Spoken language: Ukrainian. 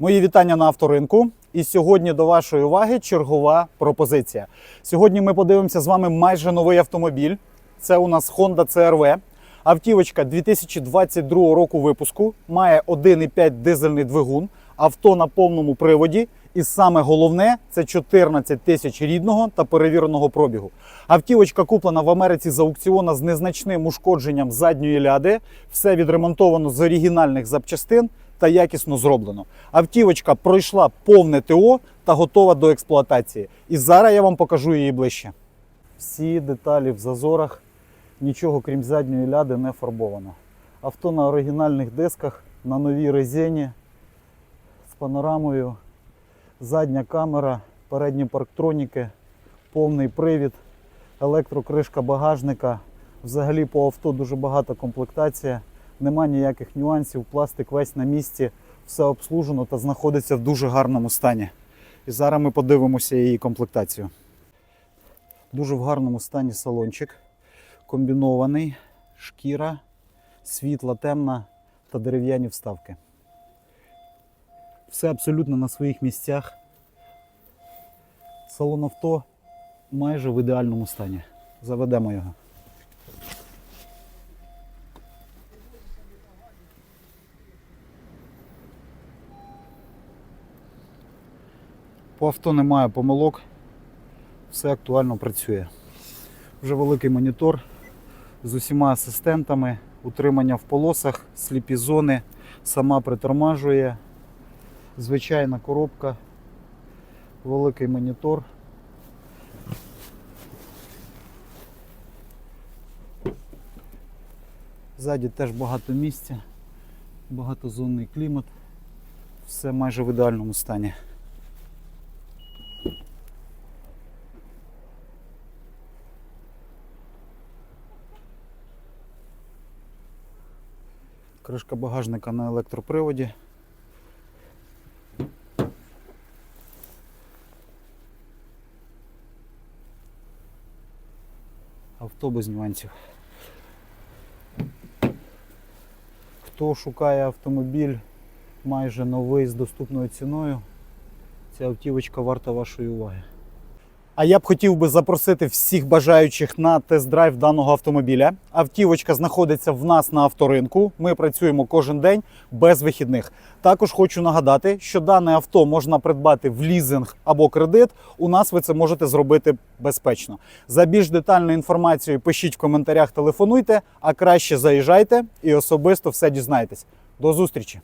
Мої вітання на авторинку. І сьогодні до вашої уваги чергова пропозиція. Сьогодні ми подивимося з вами майже новий автомобіль. Це у нас Honda CRV. Автівочка 2022 року випуску, має 1,5 дизельний двигун, авто на повному приводі. І саме головне це 14 тисяч рідного та перевіреного пробігу. Автівочка куплена в Америці з аукціона з незначним ушкодженням задньої ляди. Все відремонтовано з оригінальних запчастин та якісно зроблено. Автівочка пройшла повне ТО та готова до експлуатації. І зараз я вам покажу її ближче. Всі деталі в зазорах, нічого крім задньої ляди не фарбовано. Авто на оригінальних дисках, на новій резині з панорамою, задня камера, передні парктроніки, повний привід, електрокришка багажника. Взагалі по авто дуже багата комплектація. Нема ніяких нюансів, пластик весь на місці, все обслужено та знаходиться в дуже гарному стані. І зараз ми подивимося її комплектацію. Дуже в гарному стані салончик, комбінований, шкіра, світла, темна та дерев'яні вставки. Все абсолютно на своїх місцях. Салон авто майже в ідеальному стані. Заведемо його. По авто немає помилок, все актуально працює. Вже великий монітор з усіма асистентами, утримання в полосах, сліпі зони, сама притормажує, звичайна коробка, великий монітор. Ззаді теж багато місця, багатозонний клімат, все майже в ідеальному стані. Кришка багажника на електроприводі. Авто без нюансів. Хто шукає автомобіль майже новий з доступною ціною, ця автівочка варта вашої уваги. А я б хотів би запросити всіх бажаючих на тест-драйв даного автомобіля. Автівочка знаходиться в нас на авторинку. Ми працюємо кожен день без вихідних. Також хочу нагадати, що дане авто можна придбати в лізинг або кредит. У нас ви це можете зробити безпечно. За більш детальною інформацією пишіть в коментарях, телефонуйте, а краще заїжджайте і особисто все дізнаєтесь. До зустрічі!